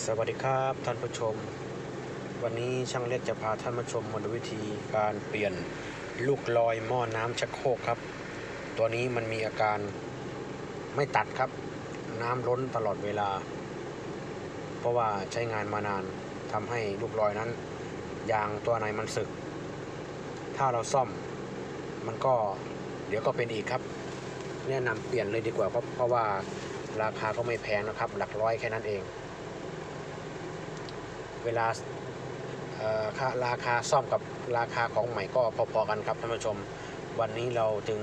สวัสดีครับท่านผู้ชม วันนี้ช่างเล็กจะพาท่านผู้ชมมาดูวิธีการเปลี่ยนลูกลอยหม้อน้ำชักโครกครับ ตัวนี้มันมีอาการไม่ตัดครับ น้ำล้นตลอดเวลา เพราะว่าใช้งานมานานทำให้ลูกลอยนั้น ยางตัวไหนมันสึก ถ้าเราซ่อมมันก็เดี๋ยวก็เป็นอีกครับ แนะนำเปลี่ยนเลยดีกว่าเพราะเพราะว่าราคาก็ไม่แพงนะครับ หลักร้อยแค่นั้นเอง เวลาาราคาซ่อมกับราคาของใหม่ก็พอๆกันครับท่านผู้ชม วันนี้เราจึง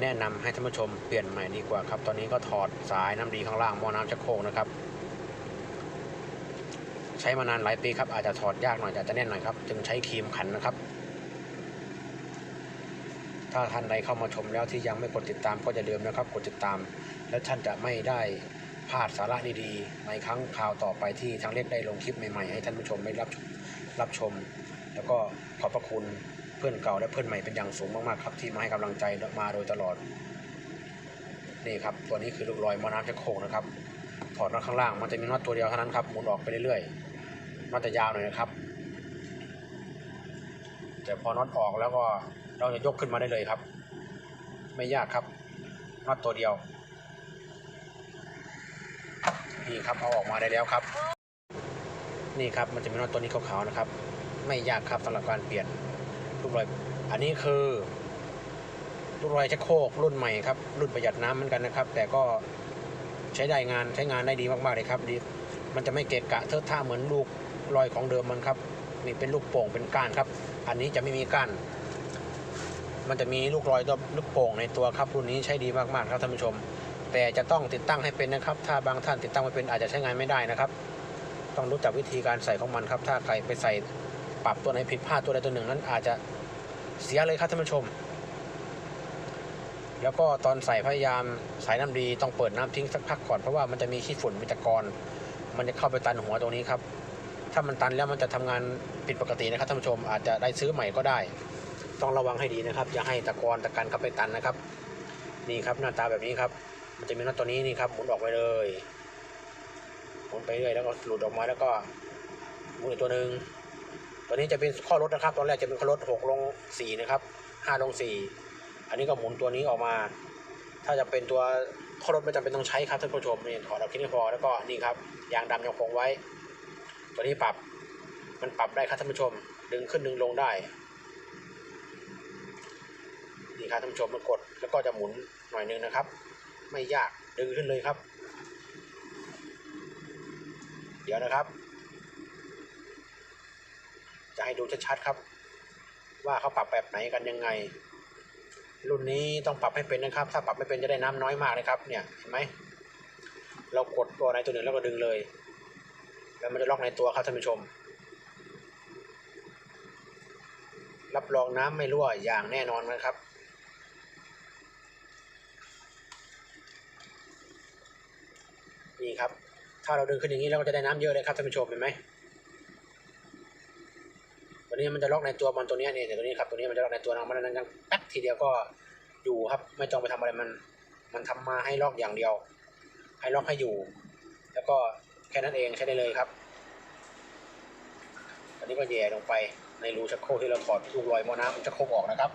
แนะนำให้ท่านผู้ชมเปลี่ยนใหม่ดีกว่าครับ ตอนนี้ก็ถอดสายน้ำดีข้างล่างหม้อน้ำชักโครกนะครับ ใช้มานานหลายปีครับอาจจะถอดยากหน่อยอาจจะแน่นหน่อยครับ จึงใช้ครีมขันนะครับ ถ้าท่านใดเข้ามาชมแล้วที่ยังไม่กดติดตามก็จะเดิมนะครับ กดติดตาม และท่านจะไม่ได้ พลาดสาระดีๆ ในครั้งคราวต่อไปที่ทางเล็กได้ลงคลิปใหม่ๆ ให้ท่านผู้ชมได้รับรับชม แล้วก็ขอบพระคุณเพื่อนเก่าและเพื่อนใหม่เป็นอย่างสูงมากๆครับที่มาให้กำลังใจมาโดยตลอด นี่ครับตัวนี้คือลูกลอยมอน้ำชักโครกนะครับ ถอดน็อตข้างล่างมันจะมีน็อตตัวเดียวเท่านั้นครับหมุนออกไปเรื่อยๆน็อตจะยาวหน่อยนะครับแต่พอน็อตออกแล้วก็เราจะยกขึ้นมาได้เลยครับ ไม่ยากครับน็อตตัวเดียว นี่ครับเอาออกมาได้แล้วครับ นี่ครับมันจะมีน็อตตัวนี้ขาวๆนะครับ ไม่ยากครับสำหรับการเปลี่ยนลูกลอยอันนี้คือลูกลอยชักโครกรุ่นใหม่ครับรุ่นประหยัดน้ำเหมือนกันนะครับ แต่ก็ใช้ได้งานใช้งานได้ดีมากๆเลยครับดีมันจะไม่เกะกะเทอะท่าเหมือนลูกลอยของเดิมมันครับนี่เป็นลูกโป่งเป็นก้านครับ อันนี้จะไม่มีก้านมันจะมีลูกลอยตัวลูกโป่งในตัวครับรุ่นนี้ใช้ดีมากๆครับท่านผู้ชม แต่จะต้องติดตั้งให้เป็นนะครับ ถ้าบางท่านติดตั้งไม่เป็นอาจจะใช้งานไม่ได้นะครับ ต้องรู้จักวิธีการใส่ของมันครับ ถ้าใครไปใส่ปรับตัวไหนผิดพลาดตัวใดตัวหนึ่งนั้น อาจจะเสียเลยครับท่านผู้ชม แล้วก็ตอนใส่พยายามใส่น้ำดีต้องเปิดน้ำทิ้งสักพักก่อนเพราะว่ามันจะมีขี้ฝุ่นมีตะกอนมันจะเข้าไปตันหัวตรงนี้ครับ ถ้ามันตันแล้วมันจะทำงานผิดปกตินะครับท่านผู้ชมอาจจะได้ซื้อใหม่ก็ได้ ต้องระวังให้ดีนะครับ อย่าให้ตะกอนตะกันเข้าไปตันนะครับ นี่ครับหน้าตาแบบนี้ครับ มันจะมีน็อตตัวนี้นี่ครับหมุนออกไปเลยหมุนไปเรื่อยแล้วก็หลุดออกมาแล้วก็หมุนอีกตัวหนึ่งตัวนี้จะเป็นข้อลดนะครับ ตอนแรกจะเป็นข้อลดหกลงสี่นะครับห้าลงสี่อันนี้ก็หมุนตัวนี้ออกมา ถ้าจะเป็นตัวข้อลดไม่จำเป็นต้องใช้ครับท่านผู้ชมนี่ถอดออกแค่นี้พอแล้วก็นี่ครับยางดำยังคงไว้ ตัวนี้ปรับมันปรับได้ครับท่านผู้ชม ดึงขึ้นดึงลงได้นี่ครับท่านผู้ชมมันกดแล้วก็จะหมุนหน่อยนึงนะครับ ไม่ยากดึงขึ้นเลยครับ เดี๋ยวนะครับ จะให้ดูชัดๆครับ ว่าเขาปรับแบบไหนกันยังไง รุ่นนี้ต้องปรับให้เป็นนะครับ ถ้าปรับไม่เป็นจะได้น้ำน้อยมากนะครับ เนี่ยเห็นไหมเรากดตัวไหนตัวหนึ่งแล้วก็ดึงเลย แล้วมันจะล็อกในตัวครับท่านผู้ชม รับรองน้ำไม่รั่วอย่างแน่นอนนะครับ นี่ครับ ถ้าเราดึงขึ้นอย่างนี้เราก็จะได้น้ำเยอะเลยครับท่านผู้ชมเห็นไหมตัวนี้มันจะล็อกในตัวมันตัวนี้เนี่ยเดี๋ยวตัวนี้ครับตัวนี้มันจะล็อกในตัวเรามันนั้นยังแป๊บทีเดียวก็อยู่ครับ ไม่ต้องไปทำอะไรมัน มันทำมาให้ล็อกอย่างเดียว ให้ล็อกให้อยู่ แล้วก็แค่นั้นเองใช้ได้เลยครับตอนนี้ก็แย่ลงไปในรูชักโครกที่เราถอดลูกลอยหม้อน้ำชักโครกออกนะครับ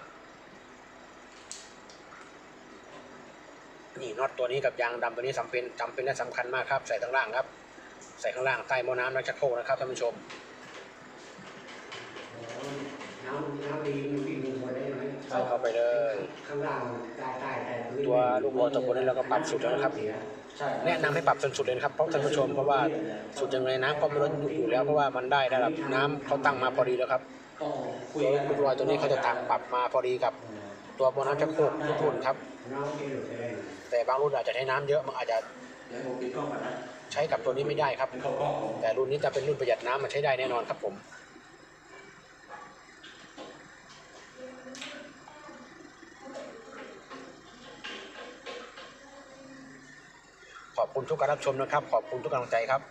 นี่น็อตตัวนี้กับยางดำตัวนี้จำเป็นจำเป็นและสำคัญมากครับ ใส่ข้างล่างครับ ใส่ข้างล่างใต้หม้อน้ำและชักโครกนะครับท่านผู้ชมน้ำน้ำดีมันวิ่งลงมาได้ไหมใส่เข้าไปเลยข้างล่างใต้ใต้แต่พื้นตัวลูกบอลตัวบนนี้เราก็ปรับสุดแล้วนะครับใช่แนะนำให้ปรับจนสุดเลยนะครับเพราะท่านผู้ชมเพราะว่าสุดยังไงน้ำก็ไม่ล้นอยู่แล้วเพราะว่ามันได้ระดับน้ำเขาตั้งมาพอดีแล้วครับต้องคุตัยวกันลูกลอยตัวนี้เขาจะตั้งปรับมาพอดีกับ ตัวหม้น้ำชักโครกทุกรุ่นครับ แต่บางรุ่นอาจจะใช้น้ำเยอะมันอาจจะใช้กับตัวนี้ไม่ได้ครับ แต่รุ่นนี้จะเป็นรุ่นประหยัดน้ำมันใช้ได้แน่นอนครับผมขอบคุณทุกการรับชมนะครับ ขอบคุณทุกกำลังใจครับ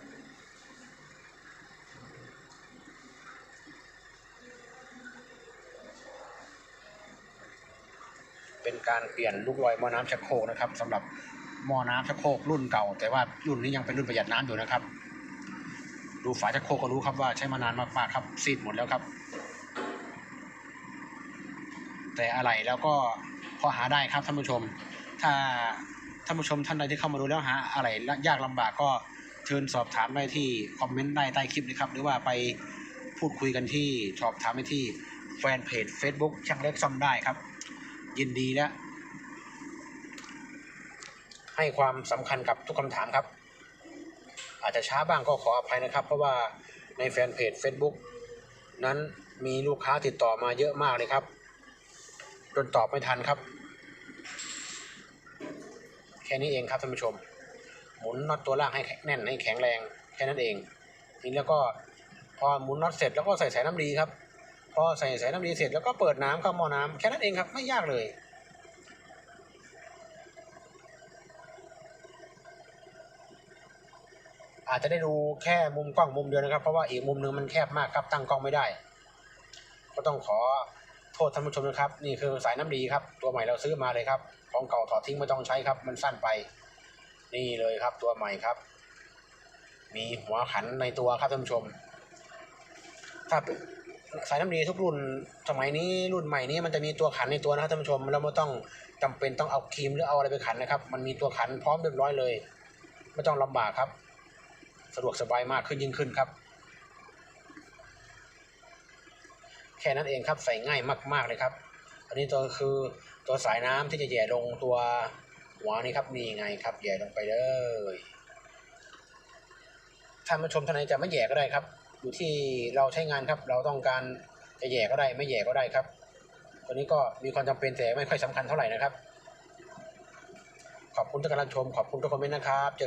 เป็นการเปลี่ยนลูกลอยหม้อน้ำชักโครกนะครับสำหรับหม้อน้ำชักโครกรุ่นเก่า แต่ว่ารุ่นนี้ยังเป็นรุ่นประหยัดน้ำอยู่นะครับ ดูฝาชักโครกก็รู้ครับว่าใช้มานานมากๆครับซีดหมดแล้วครับ แต่อะไรแล้วก็พอหาได้ครับท่านผู้ชม ถ้าท่านผู้ชมท่านใดที่เข้ามาดูแล้วหาอะไรยากลำบากก็เชิญสอบถามได้ที่คอมเมนต์ได้ใต้คลิปนะครับ หรือว่าไปพูดคุยกันที่สอบถามได้ที่แฟนเพจ Facebook ช่างเล็กซ่อมได้ครับ ยินดีและให้ความสำคัญกับทุกคำถามครับ อาจจะช้าบ้างก็ขออภัยนะครับ เพราะว่าในแฟนเพจ Facebook นั้นมีลูกค้าติดต่อมาเยอะมากเลยครับจนตอบไม่ทันครับ แค่นี้เองครับท่านผู้ชม หมุนน็อตตัวล่างให้แน่นให้แข็งแรงแค่นั้นเองทีนี้แล้วก็พอหมุนน็อตเสร็จแล้วก็ใส่สายน้ำดีครับ พอใส่สายน้ำดีเสร็จแล้วก็เปิดน้ำเข้าหม้อน้ำแค่นั้นเองครับไม่ยากเลยอาจจะได้ดูแค่มุมกล้องมุมเดียวนะครับ เพราะว่าอีกมุมหนึงมันแคบมากครับตั้งกล้องไม่ได้ ก็ต้องขอโทษท่านผู้ชมนะครับ นี่คือสายน้ำดีครับ ตัวใหม่เราซื้อมาเลยครับ ของเก่าถอดทิ้งไม่ต้องใช้ครับ มันสั้นไป นี่เลยครับ ตัวใหม่ครับ มีหัวขันในตัวครับท่านผู้ชม ถ้า สายน้ำดีทุกรุ่นสมัยนี้รุ่นใหม่นี้มันจะมีตัวขันในตัวนะครับท่านผู้ชมเราไม่ต้องจำเป็นต้องเอาครีมหรือเอาอะไรไปขันนะครับ มันมีตัวขันพร้อมเรียบร้อยเลย ไม่ต้องลำบากครับ สะดวกสบายมากขึ้นยิ่งขึ้นครับ แค่นั้นเองครับใส่ง่ายมาก ๆเลยครับ อันนี้ตัวคือตัวสายน้ำที่จะแย่ลงตัวหัวนี่ครับนี่ไงครับแย่ลงไปเลยท่านผู้ชมท่านไหนจะไม่แย่ก็ได้ครับ อยู่ที่เราใช้งานครับ เราต้องการจะแย่ก็ได้ไม่แย่ก็ได้ครับ ตัวนี้ก็มีความจำเป็นแต่ไม่ค่อยสำคัญเท่าไหร่นะครับ ขอบคุณทุกการรับชมขอบคุณทุกคอมเมนต์นะครับเจอกัน